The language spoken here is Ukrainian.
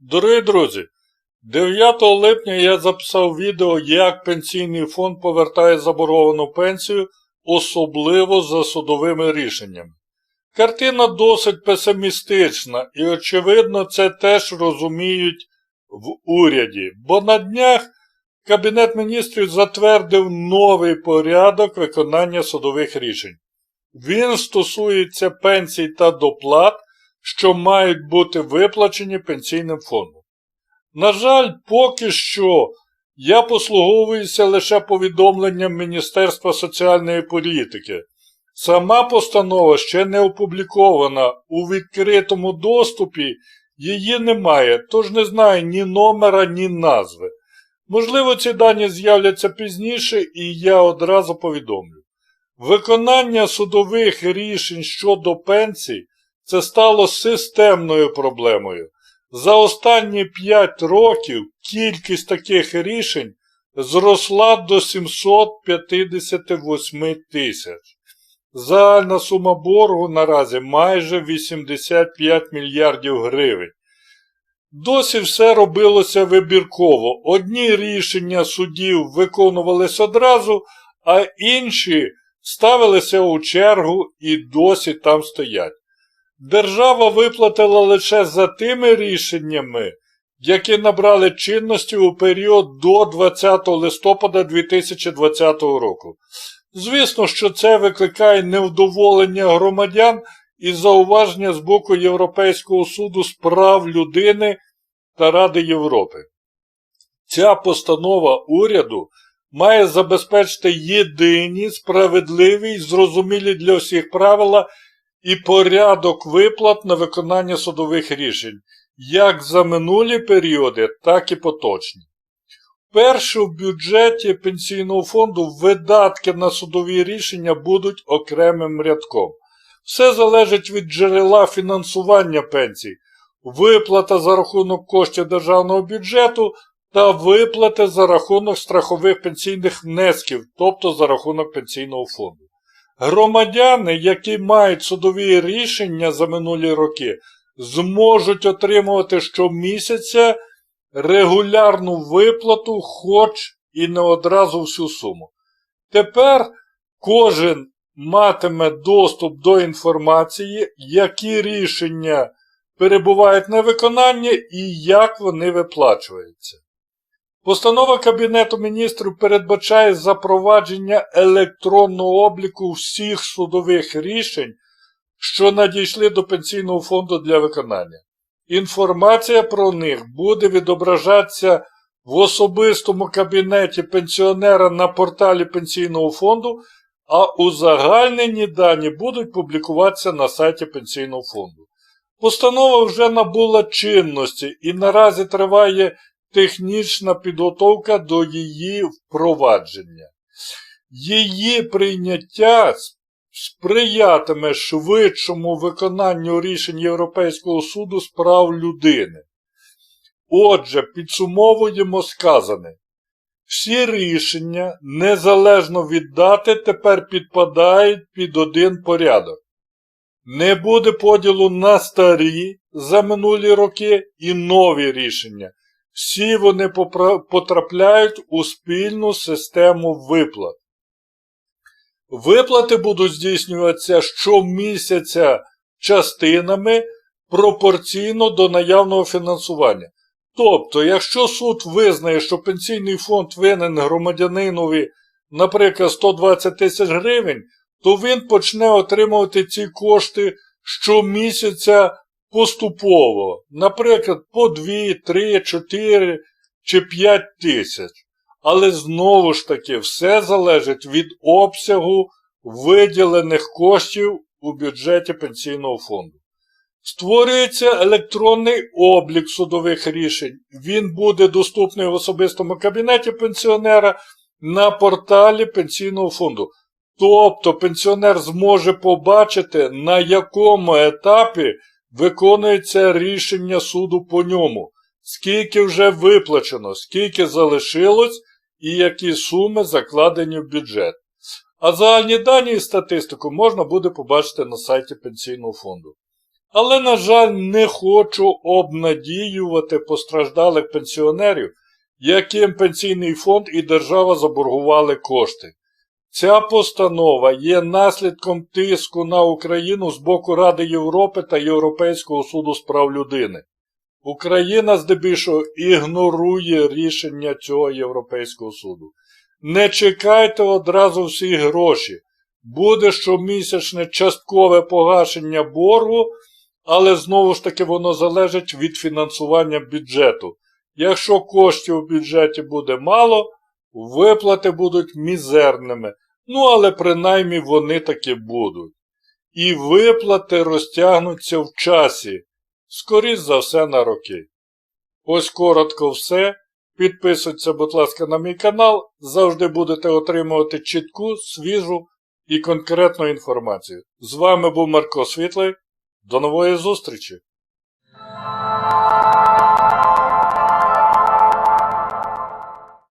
Дорогі друзі, 9 липня я записав відео, як пенсійний фонд повертає заборговану пенсію, особливо за судовими рішеннями. Картина досить песимістична і, очевидно, це теж розуміють в уряді, бо на днях Кабінет міністрів затвердив новий порядок виконання судових рішень. Він стосується пенсій та доплат, що мають бути виплачені пенсійним фондом. На жаль, поки що я послуговуюся лише повідомленням Міністерства соціальної політики. Сама постанова ще не опублікована у відкритому доступі, її немає, тож не знаю ні номера, ні назви. Можливо, ці дані з'являться пізніше, і я одразу повідомлю. Виконання судових рішень щодо пенсій це стало системною проблемою. За останні 5 років кількість таких рішень зросла до 758 тисяч. Загальна сума боргу наразі майже 85 мільярдів гривень. Досі все робилося вибірково. Одні рішення судів виконувались одразу, а інші ставилися у чергу і досі там стоять. Держава виплатила лише за тими рішеннями, які набрали чинності у період до 20 листопада 2020 року. Звісно, що це викликає невдоволення громадян і зауваження з боку Європейського суду з прав людини та Ради Європи. Ця постанова уряду має забезпечити єдині, справедливі і зрозумілі для всіх правила і порядок виплат на виконання судових рішень, як за минулі періоди, так і поточні. Перше в бюджеті пенсійного фонду видатки на судові рішення будуть окремим рядком. Все залежить від джерела фінансування пенсій, виплата за рахунок коштів державного бюджету та виплати за рахунок страхових пенсійних внесків, тобто за рахунок пенсійного фонду. Громадяни, які мають судові рішення за минулі роки, зможуть отримувати щомісяця регулярну виплату, хоч і не одразу всю суму. Тепер кожен матиме доступ до інформації, які рішення перебувають на виконанні і як вони виплачуються. Постанова Кабінету міністрів передбачає запровадження електронного обліку всіх судових рішень, що надійшли до Пенсійного фонду для виконання. Інформація про них буде відображатися в особистому кабінеті пенсіонера на порталі Пенсійного фонду, а узагальнені дані будуть публікуватися на сайті Пенсійного фонду. Постанова вже набула чинності і наразі триває технічна підготовка до її впровадження. Її прийняття сприятиме швидшому виконанню рішень Європейського суду з прав людини. Отже, підсумовуємо сказане. Всі рішення, незалежно від дати, тепер підпадають під один порядок. Не буде поділу на старі за минулі роки і нові рішення. Всі вони потрапляють у спільну систему виплат. Виплати будуть здійснюватися щомісяця частинами пропорційно до наявного фінансування. Тобто, якщо суд визнає, що пенсійний фонд винен громадянинові, наприклад, 120 тисяч гривень, то він почне отримувати ці кошти щомісяця поступово, наприклад, по 2, 3, 4 чи 5 тисяч. Але знову ж таки, все залежить від обсягу виділених коштів у бюджеті пенсійного фонду. Створюється електронний облік судових рішень. Він буде доступний в особистому кабінеті пенсіонера на порталі пенсійного фонду. Тобто пенсіонер зможе побачити, на якому етапі виконується рішення суду по ньому, скільки вже виплачено, скільки залишилось і які суми закладені в бюджет. А загальні дані і статистику можна буде побачити на сайті Пенсійного фонду. Але, на жаль, не хочу обнадіювати постраждалих пенсіонерів, яким пенсійний фонд і держава заборгували кошти. Ця постанова є наслідком тиску на Україну з боку Ради Європи та Європейського суду з прав людини. Україна здебільшого ігнорує рішення цього Європейського суду. Не чекайте одразу всі гроші. Буде щомісячне часткове погашення боргу, але знову ж таки воно залежить від фінансування бюджету. Якщо коштів у бюджеті буде мало, виплати будуть мізерними. Ну, але принаймні вони таки будуть. І виплати розтягнуться в часі, скоріш за все на роки. Ось коротко все. Підписуйтеся, будь ласка, на мій канал. Завжди будете отримувати чітку, свіжу і конкретну інформацію. З вами був Марко Світлий. До нової зустрічі!